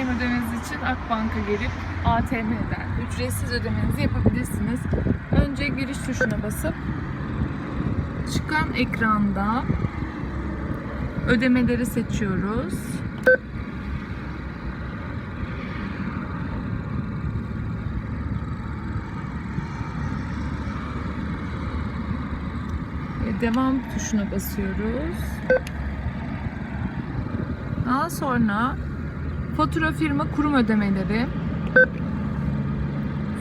Oriflame ödemeniz için Akbank'a gelip ATM'den ücretsiz ödemenizi yapabilirsiniz. Önce giriş tuşuna basıp çıkan ekranda ödemeleri seçiyoruz. Devam tuşuna basıyoruz. Daha sonra fatura firma kurum ödemeleri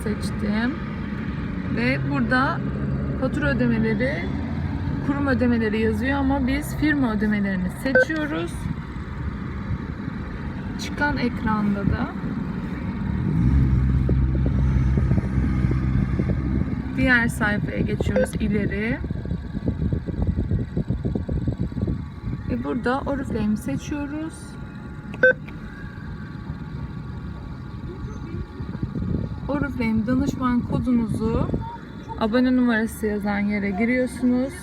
seçtim. Ve burada fatura ödemeleri kurum ödemeleri yazıyor ama biz firma ödemelerini seçiyoruz. Çıkan ekranda da diğer sayfaya geçiyoruz ileri. Ve burada Oriflame seçiyoruz. Oriflame danışman kodunuzu abone numarası yazan yere giriyorsunuz.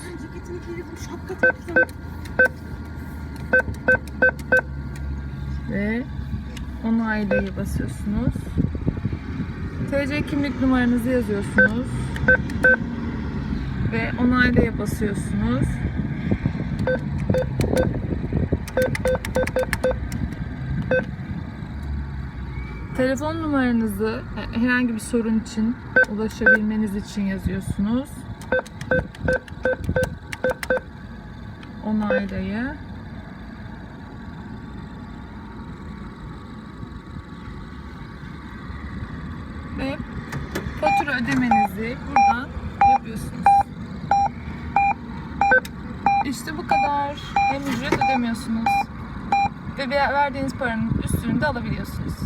Ve onaylayı basıyorsunuz. TC kimlik numaranızı yazıyorsunuz ve onaylaya basıyorsunuz. Telefon numaranızı herhangi bir sorun için ulaşabilmeniz için yazıyorsunuz. Onaylayı. ve fatura ödemenizi buradan yapıyorsunuz. İşte bu kadar. Hem ücret ödemiyorsunuz ve verdiğiniz paranın üstünü de alabiliyorsunuz.